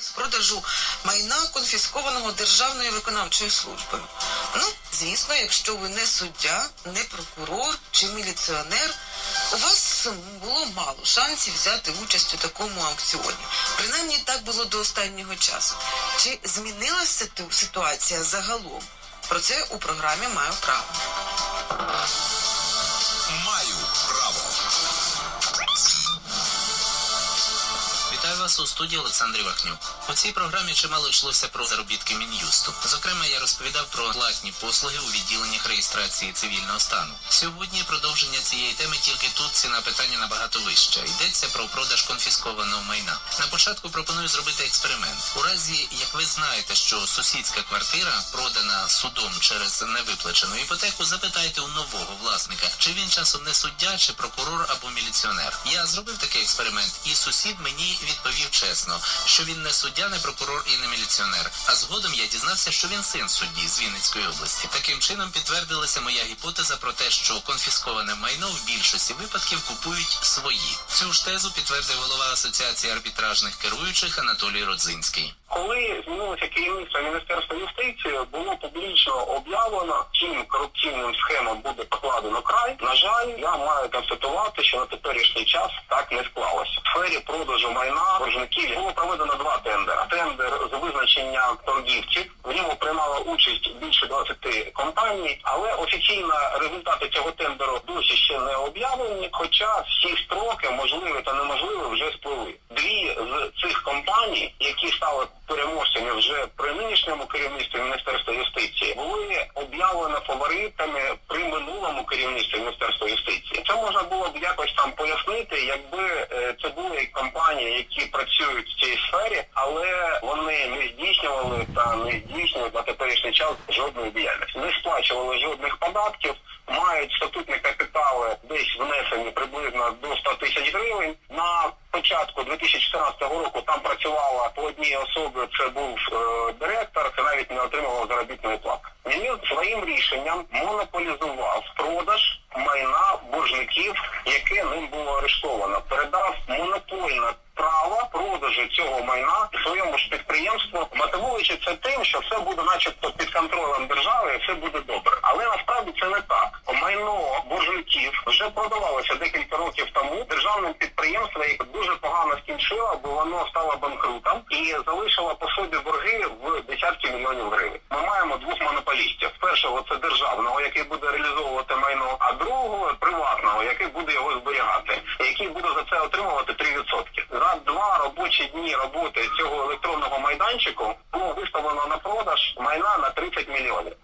з продажу майна конфіскованого державною виконавчою службою. Ну, звісно, якщо ви не суддя, не прокурор чи міліціонер, у вас було мало шансів взяти участь у такому аукціоні. Принаймні так було до останнього часу. Чи змінилася ситу- ситуація загалом? Про це у програмі маю право. Маю право. Вітаю вас у студії Олександр Вахнюк. У цій програмі чимало йшлося про заробітки мін'юсту. Зокрема, я розповідав про платні послуги у відділеннях реєстрації цивільного стану. Сьогодні продовження цієї теми тільки тут ціна питання набагато вища. Йдеться про продаж конфіскованого майна. На початку пропоную зробити експеримент. У разі, як ви знаєте, що сусідська квартира продана судом через невиплачену іпотеку, запитайте у нового власника, чи він часом не суддя, чи прокурор або міліціонер. Я зробив такий експеримент, і сусід мені відповів чесно, що він не суддя, не прокурор і не міліціонер. А згодом я дізнався, що він син судді з Вінницької області. Таким чином підтвердилася моя гіпотеза про те, що конфісковане майно в більшості випадків купують свої. Цю ж тезу підтвердив голова асоціації арбітражних керуючих Анатолій Родзинський. Коли змінилося керівництво Міністерства юстиції, було публічно об'явлено, чим корупційним схемам буде покладено край. На жаль, я маю констатувати, що на теперішній час так не склалося. В сфері продажу майна боржників було проведено два тендери. Тендер з визначення торгівців. В ньому приймала участь більше 20 компаній, але офіційно результати цього тендеру досі ще не об'явлені. Хоча всі строки можливі та неможливі вже спливли. Дві з цих компаній, які стали переможцями вже при нинішньому керівництві Міністерства юстиції, були об'явлені фаворитами при минулому керівництві Міністерства юстиції. Це можна було б якось там пояснити, якби е, це були компанії, які працюють в цій сфері, але вони не здійснювали та не здійснюють на теперішній час жодної діяльності, не сплачували жодних податків. Мають статутні капітали десь внесені приблизно до 100 тисяч гривень. На початку 2014 року там працювала по одній особі. Це був е, директор, це навіть не отримував заробітної плати. Він своїм рішенням монополізував продаж майна боржників, яке ним було арештовано. Передав монопольне право продажу цього майна своєму ж підприємству, мотивуючи це тим, що все буде, начебто, під контролем держави, і все буде добре. Але насправді це не так. Майно боржників продавалося декілька років тому державним підприємством, яке дуже погано скінчило, бо воно стало банкрутом і залишило по собі борги в десятки мільйонів гривень. Ми маємо двох монополістів: першого це державного, який буде реалізовувати майно, а другого приватного, який буде його зберігати, який буде за це отримувати 3%. За два робочі дні роботи цього електронного майданчику було виставлено на продаж майна на 30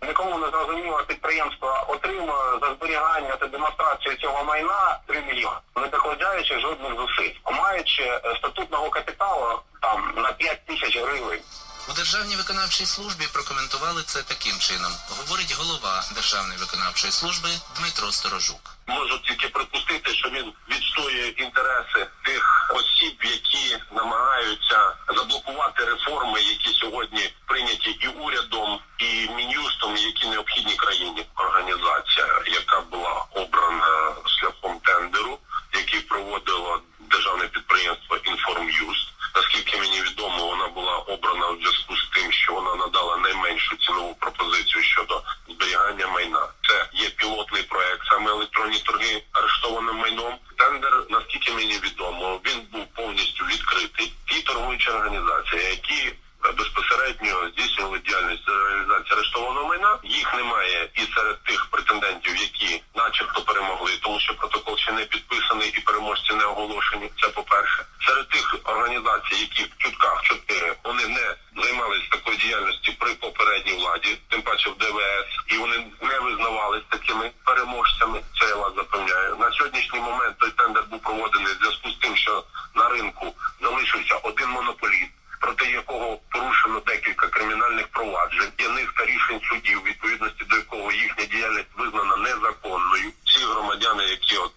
мільйонів. Нікому не зрозуміло підприємство отримує за зберігання та демонстрацію цього майна 3 мільйони, не докладаючи жодних зусиль, маючи е, статутного капіталу там на 5 тисяч гривень. У державній виконавчій службі прокоментували це таким чином. Говорить голова Державної виконавчої служби Дмитро Сторожук. Можу тільки припустити, що він відстоює інтереси тих осіб, які намагаються заблокувати реформи, які сьогодні прийняті і урядом, і мін'юстом, які необхідні країні. Організація, яка була обрана шляхом тендеру, який проводило державне підприємство «Інформ'юст». Наскільки мені відомо, вона була обрана в зв'язку з тим, що вона надала найменшу цінову пропозицію щодо зберігання майна. Це є пілотний проект, саме електронні торги арештованим майном. Тендер, наскільки мені відомо, він був повністю відкритий. Ті торгуючі організації, які е, безпосередньо здійснювали діяльність з реалізації арештованого майна. Їх немає і серед тих претендентів, які, начебто, перемогли, тому що протокол ще не підписаний і переможці не оголошені. Це по перше, серед тих організацій, які в чутках чотири вони не займалися такою діяльністю при попередній владі, тим паче в ДВС, і вони не визнавалися такими переможцями. Це я вас запевняю. На сьогоднішній момент той тендер був проводений в зв'язку з тим, що на ринку залишився один монополіст проти якого порушено декілька кримінальних проваджень, є низка рішень судів, відповідності до якого їхня діяльність визнана незаконною. Всі громадяни, які от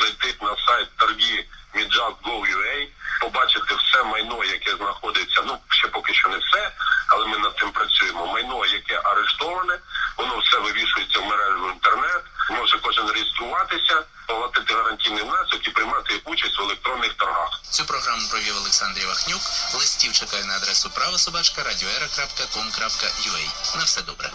зайти на сайт торги Midjust.gov.ua, побачити все майно, яке знаходиться. Ну ще поки що не все, але ми над цим працюємо. Майно, яке арештоване, воно все вивішується в мережу інтернет. Може кожен реєструватися, платити гарантійний внесок і приймати участь в електронних торгах. Цю програму провів Олексій Олександрів Ахнюк. Листів чекаю на адресу правособачка радіоера.ком.ua. На все добре.